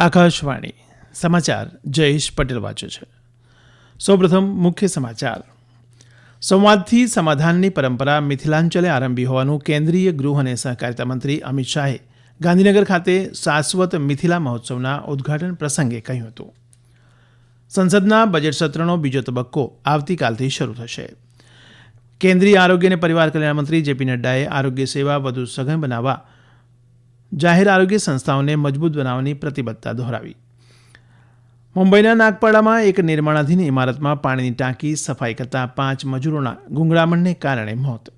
આકાશવાણી સમાચાર જયેશ પટેલ વાંચે છે. સૌપ્રથમ મુખ્ય સમાચાર. સંવાદથી સમાધાનની પરંપરા મિથિલાંચલે આરંભી હોવાનું કેન્દ્રીય ગૃહ અને સહકારિતા મંત્રી અમિત શાહે ગાંધીનગર ખાતે શાશ્વત મિથિલા મહોત્સવના ઉદઘાટન પ્રસંગે કહ્યું હતું. સંસદના બજેટ સત્રનો બીજો તબક્કો આવતીકાલથી શરૂ થશે. કેન્દ્રીય આરોગ્ય અને પરિવાર કલ્યાણ મંત્રી જેપી નડ્ડાએ આરોગ્ય સેવા વધુ સઘન બનાવવા જાહેર આરોગ્ય સંસ્થાઓને મજબૂત બનાવવાની પ્રતિબદ્ધતા દોહરાવી. મુંબઈના નાગપાડામાં એક નિર્માણાધીન ઇમારતમાં પાણીની ટાંકી સફાઈ કરતા પાંચ મજૂરોના ગુંગળામણને કારણે મોત.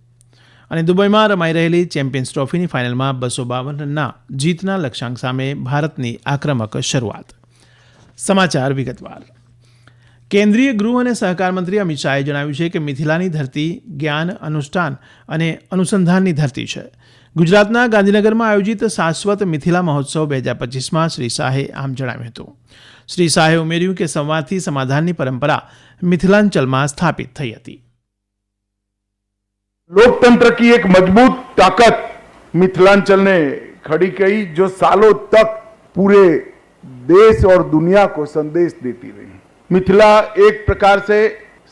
અને દુબઈમાં રમાઈ રહેલી ચેમ્પિયન્સ ટ્રોફીની ફાઇનલમાં બસો બાવન રનના જીતના લક્ષ્યાંક સામે ભારતની આક્રમક શરૂઆત. સમાચાર વિગતવાર. કેન્દ્રીય ગૃહ અને સહકાર મંત્રી અમિત શાહે જણાવ્યું છે કે મિથિલાની ધરતી જ્ઞાન અનુષ્ઠાન અને અનુસંધાનની ધરતી છે ગુજરાતના ગાંધીનગરમાં આયોજિત શાશ્વત મિથિલા મહોત્સવ બે હજાર પચીસમાં શ્રી શાહે આમ જણાવ્યું હતું શ્રી શાહે ઉમેર્યું કે સંવાદથી સમાધાનની પરંપરા મિથિલાંચલમાં સ્થાપિત થઈ હતી लोकतंत्र की एक मजबूत ताकत मिथिलांचल ने खड़ी की जो सालों तक पूरे देश और दुनिया को संदेश देती रही मिथिला एक प्रकार से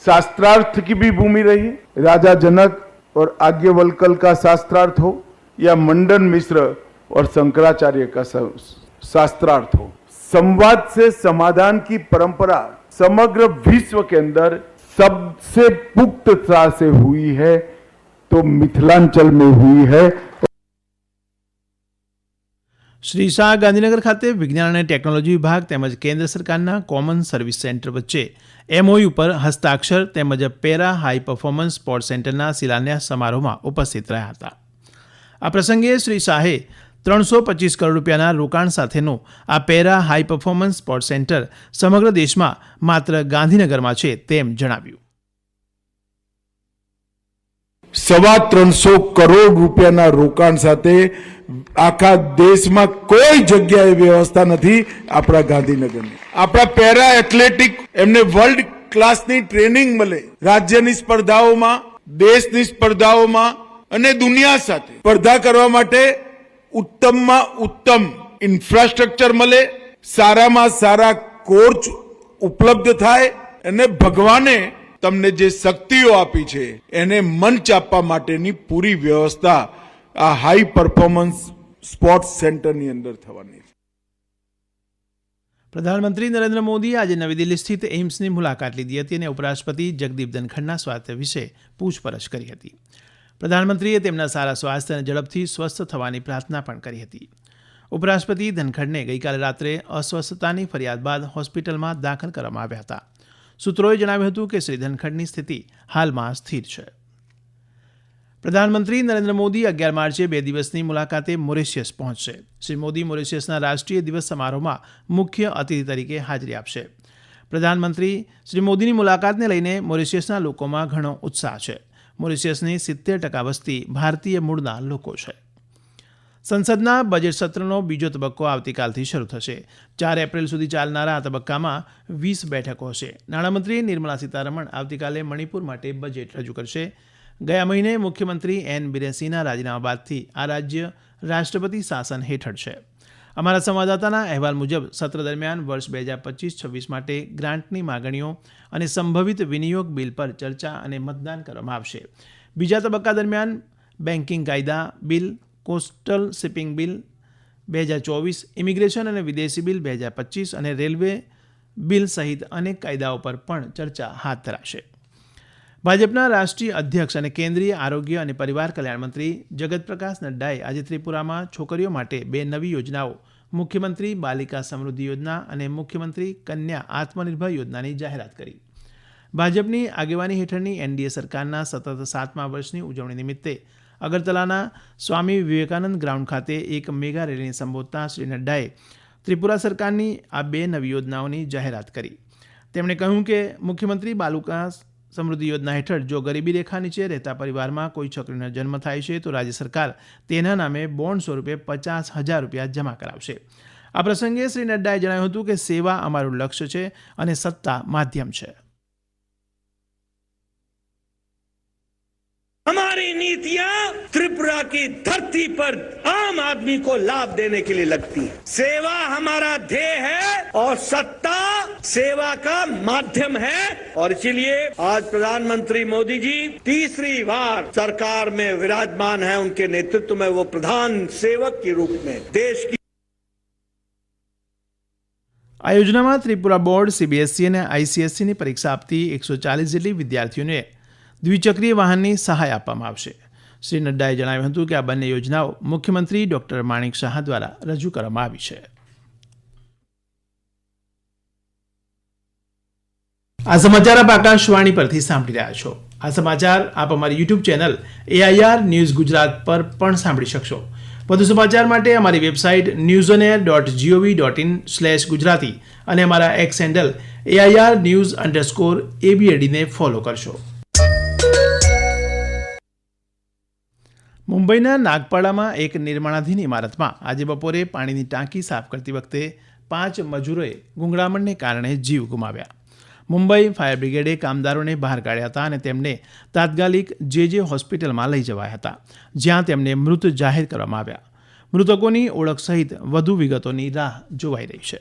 शास्त्रार्थ की भी भूमि रही। राजा जनक और आज्ञवल्कल का शास्त्रार्थ हो या मंडन मिश्र और शंकराचार्य का शास्त्रार्थ हो। संवाद से समाधान की परंपरा समग्र विश्व के अंदर सबसे पुख्तता से हुई है तो मिथिलांचल में हुई है। શ્રી શાહ ગાંધીનગર ખાતે વિજ્ઞાન અને ટેકનોલોજી વિભાગ તેમજ કેન્દ્ર સરકારના કોમન સર્વિસ સેન્ટર વચ્ચે એમઓયુ પર હસ્તાક્ષર તેમજ પેરા હાઈ પરફોર્મન્સ સ્પોર્ટ સેન્ટરના શિલાન્યાસ સમારોહમાં ઉપસ્થિત રહ્યા હતા. આ પ્રસંગે શ્રી શાહે ત્રણસો પચીસ કરોડ રૂપિયાના રોકાણ સાથેનું આ para high performance sport centre સમગ્ર દેશમાં માત્ર ગાંધીનગરમાં છે તેમ જણાવ્યું. સવા ત્રણસો કરોડ રૂપિયાના રોકાણ સાથે આખા દેશમાં કોઈ જગ્યાએ વ્યવસ્થા નથી આપણા ગાંધીનગરની. આપણા પેરા એથ્લેટિક, એમને વર્લ્ડ ક્લાસની ટ્રેનિંગ મળે. રાજ્યની સ્પર્ધાઓમાં, દેશની સ્પર્ધાઓમાં અને દુનિયા સાથે. સ્પર્ધા કરવા માટે ઉત્તમમાં ઉત્તમ ઇન્ફ્રાસ્ટ્રક્ચર મળે. સારામાં સારા કોચ ઉપલબ્ધ થાય અને ભગવાને તમને જે શક્તિઓ આપી છે, એને મંચ આપવા માટેની પૂરી વ્યવસ્થા આ હાઈ પરફોર્મન્સ સ્પોર્ટ્સ સેન્ટરની અંદર થવાની છે. પ્રધાનમંત્રી નરેન્દ્ર મોદીએ આજે નવી દિલ્હી સ્થિત એઇમ્સની મુલાકાત લીધી હતી અને ઉપરાષ્ટ્રપતિ જગદીપ ધનખડના સ્વાસ્થ્ય વિશે પૂછપરછ કરી હતી. પ્રધાનમંત્રીએ તેમના સારા સ્વાસ્થ્ય અને ઝડપથી સ્વસ્થ થવાની પ્રાર્થના પણ કરી હતી. ઉપરાષ્ટ્રપતિ ધનખડને ગઈકાલે રાત્રે અસ્વસ્થતાની ફરિયાદ બાદ હોસ્પિટલમાં દાખલ કરવામાં આવ્યા હતા. સૂત્રોએ જણાવ્યું હતું કે શ્રી ધનખડની સ્થિતિ હાલમાં સ્થિર છે. પ્રધાનમંત્રી નરેન્દ્ર મોદી અગિયાર માર્ચે બે દિવસની મુલાકાતે મોરેશિયસ પહોંચશે. શ્રી મોદી મોરિશિયસના રાષ્ટ્રીય દિવસ સમારોહમાં મુખ્ય અતિથિ તરીકે હાજરી આપશે. પ્રધાનમંત્રી શ્રી મોદીની મુલાકાતને લઈને મોરેશિયસના લોકોમાં ઘણો ઉત્સાહ છે. મોરિશિયસની સિત્તેર ટકા વસ્તી ભારતીય મૂળના લોકો છે. સંસદના બજેટ સત્રનો બીજો તબક્કો આવતીકાલથી શરૂ થશે. ચાર એપ્રિલ સુધી ચાલનારા આ તબક્કામાં વીસ બેઠકો હશે. નાણામંત્રી નિર્મલા સીતારમણ આવતીકાલે મણિપુર માટે બજેટ રજૂ કરશે. ગયા મહિને મુખ્યમંત્રી એન બિરેસીના રાજીનામા બાદથી આ રાજ્ય રાષ્ટ્રપતિ શાસન હેઠળ છે. અમારા સંવાદદાતાના અહેવાલ મુજબ સત્ર દરમિયાન વર્ષ બે હજાર પચીસ છવ્વીસ માટે ગ્રાન્ટની માગણીઓ અને સંભવિત વિનિયોગ બિલ પર ચર્ચા અને મતદાન કરવામાં આવશે. બીજા તબક્કા દરમિયાન બેન્કિંગ કાયદા, બિલ કોસ્ટલ શિપિંગ બિલ બે હજાર ચોવીસ, ઇમિગ્રેશન અને વિદેશી બિલ બે હજાર પચીસ અને રેલવે બિલ સહિત અનેક કાયદાઓ પર પણ ચર્ચા હાથ ધરાશે. ભાજપના રાષ્ટ્રીય અધ્યક્ષ અને કેન્દ્રીય આરોગ્ય અને પરિવાર કલ્યાણ મંત્રી જગત પ્રકાશ નડ્ડાએ આજે ત્રિપુરામાં છોકરીઓ માટે બે નવી યોજનાઓ, મુખ્યમંત્રી બાલિકા સમૃદ્ધિ યોજના અને મુખ્યમંત્રી કન્યા આત્મનિર્ભર યોજનાની જાહેરાત કરી. ભાજપની આગેવાની હેઠળની એનડીએ સરકારના સતત સાતમા વર્ષની ઉજવણી નિમિત્તે અગરતલાના સ્વામી વિવેકાનંદ ગ્રાઉન્ડ ખાતે એક મેગા રેલીને સંબોધતા શ્રી નડ્ડાએ ત્રિપુરા સરકારની આ બે નવી યોજનાઓની જાહેરાત કરી. તેમણે કહ્યું કે મુખ્યમંત્રી બાલુકા સમૃદ્ધિ યોજના હેઠળ જો ગરીબી રેખા નીચે રહેતા પરિવારમાં કોઈ છોકરીનો જન્મ થાય છે, તો રાજ્ય સરકાર તેના નામે બોન્ડ સ્વરૂપે પચાસ હજાર રૂપિયા જમા કરાવશે. આ પ્રસંગે શ્રી નડ્ડાએ જણાવ્યું હતું કે સેવા અમારું લક્ષ્ય છે અને સત્તા માધ્યમ છે. नीतियां त्रिपुरा की धरती पर आम आदमी को लाभ देने के लिए लगती है सेवा हमारा ध्येय है और सत्ता सेवा का माध्यम है और इसीलिए आज प्रधानमंत्री मोदी जी तीसरी बार सरकार में विराजमान है उनके नेतृत्व में वो प्रधान सेवक के रूप में देश की આ યોજનામાં ત્રિપુરા બોર્ડ સીબીએસઈ અને આઈસીએસસીની પરીક્ષા આપતી એકસો ચાલીસ જેટલી વિદ્યાર્થીઓને દ્વિચક્રીય વાહનની સહાય આપવામાં આવશે શ્રી નડ્ડાએ જણાવ્યું હતું કે આ બંને યોજનાઓ મુખ્યમંત્રી ડોક્ટર માણિક શાહ દ્વારા રજૂ કરવામાં આવી છે. આ સમાચાર આપ આકાશવાણી પરથી સાંભળી રહ્યા છો. આ સમાચાર આપ અમારી YouTube channel AIR news Gujarat પર પણ સાંભળી શકશો. વધુ સમાચાર માટે અમારી website news on air dot GOV dot in slash Gujarati અને અમારા X handle AIR news underscore એબીએડીને follow કરશો. મુંબઈના નાગપાડામાં એક નિર્માણાધીન ઇમારતમાં આજે બપોરે પાણીની ટાંકી સાફ કરતી વખતે પાંચ મજૂરોએ ગુંગળામણને કારણે જીવ ગુમાવ્યા. મુંબઈ ફાયર બ્રિગેડે કામદારોને બહાર કાઢ્યા હતા અને તેમને તાત્કાલિક જે જે હોસ્પિટલમાં લઈ જવાયા હતા, જ્યાં તેમને મૃત જાહેર કરવામાં આવ્યા. મૃતકોની ઓળખ સહિત વધુ વિગતોની રાહ જોવાઈ રહી છે.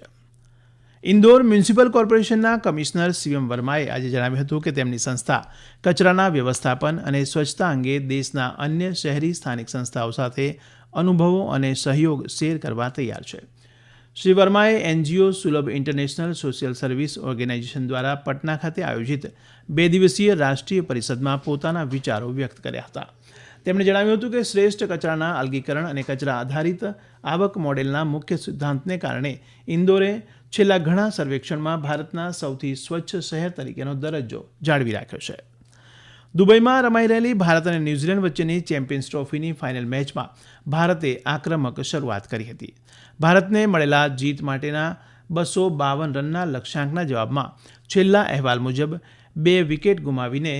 ઇન્દોર મ્યુનિસિપલ કોર્પોરેશનના કમિશનર સીએમ વર્માએ આજે જણાવ્યું હતું કે તેમની સંસ્થા કચરાના વ્યવસ્થાપન અને સ્વચ્છતા અંગે દેશના અન્ય શહેરી સ્થાનિક સંસ્થાઓ સાથે અનુભવો અને સહયોગ શેર કરવા તૈયાર છે. શ્રી વર્માએ એનજીઓ સુલભ ઇન્ટરનેશનલ સોશિયલ સર્વિસ ઓર્ગેનાઇઝેશન દ્વારા પટના ખાતે આયોજિત બે દિવસીય રાષ્ટ્રીય પરિષદમાં પોતાના વિચારો વ્યક્ત કર્યા હતા. તેમણે જણાવ્યું હતું કે શ્રેષ્ઠ કચરાના અલગીકરણ અને કચરા આધારિત આવક મોડેલના મુખ્ય સિદ્ધાંતને કારણે ઇન્દોરે છેલ્લા ઘણા સર્વેક્ષણમાં ભારતના સૌથી સ્વચ્છ શહેર તરીકેનો દરજ્જો જાળવી રાખ્યો છે. દુબઈમાં રમાઈ રહેલી ભારત અને ન્યૂઝીલેન્ડ વચ્ચેની ચેમ્પિયન્સ ટ્રોફીની ફાઇનલ મેચમાં ભારતે આક્રમક શરૂઆત કરી હતી. ભારતને મળેલા જીત માટેના બસો બાવન રનના લક્ષ્યાંકના જવાબમાં છેલ્લા અહેવાલ મુજબ બે વિકેટ ગુમાવીને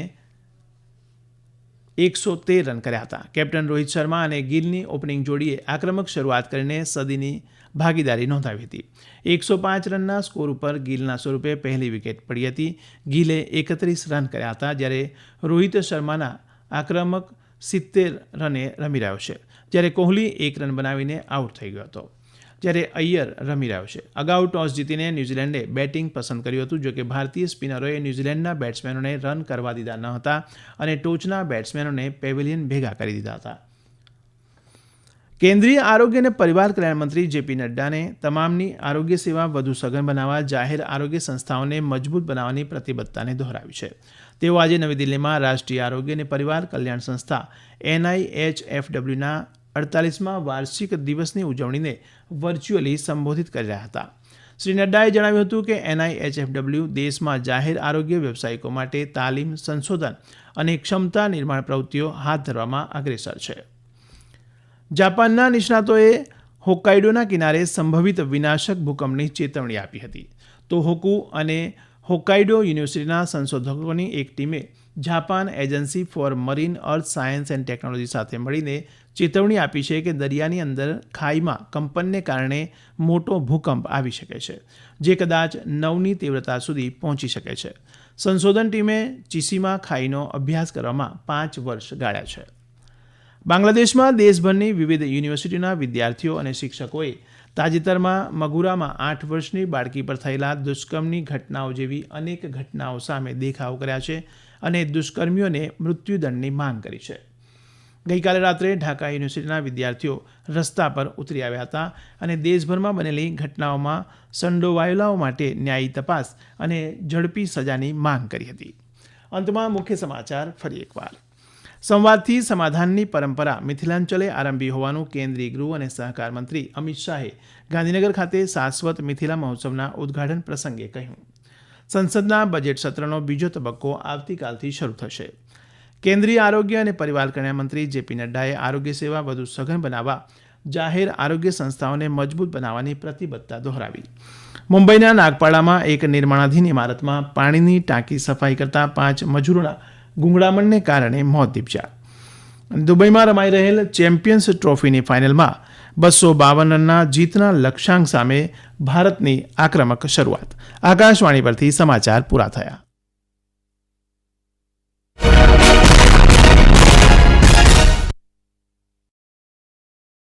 એકસો તેર રન કર્યા હતા. કેપ્ટન રોહિત શર્મા અને ગિલની ઓપનિંગ જોડીએ આક્રમક શરૂઆત કરીને સદીની ભાગીદારી નોંધાવી હતી. એકસો પાંચ રનના સ્કોર ઉપર ગિલના સ્વરૂપે પહેલી વિકેટ પડી હતી. ગિલે એકત્રીસ રન કર્યા હતા, જ્યારે રોહિત શર્માના આક્રમક સિત્તેર રને રમી રહ્યો છે. જ્યારે કોહલી એક રન બનાવીને આઉટ થઈ ગયો હતો. જ્યારે અય્યર રમી રહ્યો છે. અગાઉ ટોસ જીતીને ન્યૂઝીલેન્ડે બેટિંગ પસંદ કર્યું હતું, જોકે ભારતીય સ્પિનરોએ ન્યૂઝીલેન્ડના બેટ્સમેનોને રન કરવા દીધા ન હતા અને ટોચના બેટ્સમેનોને પેવેલિયન ભેગા કરી દીધા હતા. કેન્દ્રીય આરોગ્ય અને પરિવાર કલ્યાણ મંત્રી જેપી નડ્ડાને તમામની આરોગ્ય સેવા વધુ સઘન બનાવવા, જાહેર આરોગ્ય સંસ્થાઓને મજબૂત બનાવવાની પ્રતિબદ્ધતાને દોહરાવી છે. તેઓ આજે નવી દિલ્હીમાં રાષ્ટ્રીય આરોગ્ય અને પરિવાર કલ્યાણ સંસ્થા એનઆઈએચએફડબ્લ્યુના અડતાલીસમાં વાર્ષિક દિવસની ઉજવણીને વર્ચ્યુઅલી સંબોધિત કરી રહ્યા હતા. શ્રી નડ્ડાએ જણાવ્યું હતું કે એનઆઈએચએફડબલ્યુ દેશમાં જાહેર આરોગ્ય વ્યવસાયિકો માટે તાલીમ, સંશોધન અને ક્ષમતા નિર્માણ પ્રવૃત્તિઓ હાથ ધરવામાં અગ્રેસર છે. જાપાનના નિષ્ણાતોએ હોક્કાઇડોના કિનારે સંભવિત વિનાશક ભૂકંપની ચેતવણી આપી હતી. તો હોકુ અને હોક્કાઇડો યુનિવર્સિટીના સંશોધકોની એક ટીમે Japan agency for marine earth science and technology સાથે મળીને ચેતવણી આપી છે કે દરિયાની અંદર ખાઈમાં કંપનને કારણે મોટો ભૂકંપ આવી શકે છે, જે કદાચ નવની તીવ્રતા સુધી પહોંચી શકે છે. સંશોધન ટીમે ચીસીમા ખાઈનો અભ્યાસ કરવામાં પાંચ વર્ષ ગાળ્યા છે. બાંગ્લાદેશમાં દેશભરની વિવિધ યુનિવર્સિટીના વિદ્યાર્થીઓ અને શિક્ષકોએ તાજેતરમાં મગુરામાં આઠ વર્ષની બાળકી પર થયેલા દુષ્કર્મની ઘટનાઓ જેવી અનેક ઘટનાઓ સામે દેખાવ કર્યા છે અને દુષ્કર્મીઓને મૃત્યુદંડની માંગ કરી છે. ગઈકાલે રાત્રે ઢાકા યુનિવર્સિટીના વિદ્યાર્થીઓ રસ્તા પર ઉતરી આવ્યા હતા અને દેશભરમાં બનેલી ઘટનાઓમાં સંડોવાયેલાઓ માટે ન્યાયી તપાસ અને ઝડપી સજાની માંગ કરી હતી. અંતમાં મુખ્ય સમાચાર ફરી એકવાર. સંવાદથી સમાધાનની પરંપરા મિથિલાંચલે આરંભી હોવાનું કેન્દ્રીય ગૃહ અને સહકાર મંત્રી અમિત શાહે ગાંધીનગર ખાતે શાશ્વત મિથિલા મહોત્સવના ઉદઘાટન પ્રસંગે કહ્યું. સંસદના બજેટ સત્રનો બીજો તબક્કો આવતીકાલથી શરૂ થશે. કેન્દ્રીય આરોગ્ય અને પરિવાર કલ્યાણ મંત્રી જેપી નડ્ડાએ આરોગ્ય સેવા વધુ સઘન બનાવવા, જાહેર આરોગ્ય સંસ્થાઓને મજબૂત બનાવવાની પ્રતિબદ્ધતા દોહરાવી. મુંબઈના નાગપાડામાં એક નિર્માણાધીન ઇમારતમાં પાણીની ટાંકી સફાઈ કરતા પાંચ મજૂરોના ગુંગળામણને કારણે મોત નીપજ્યા. દુબઈમાં રમાઈ રહેલ ચેમ્પિયન્સ ટ્રોફીની ફાઇનલમાં બસો બાવન રનના જીતના લક્ષ્યાંક સામે ભારતની આક્રમક શરૂઆત. આકાશવાણી પરથી સમાચાર પૂરા થયા.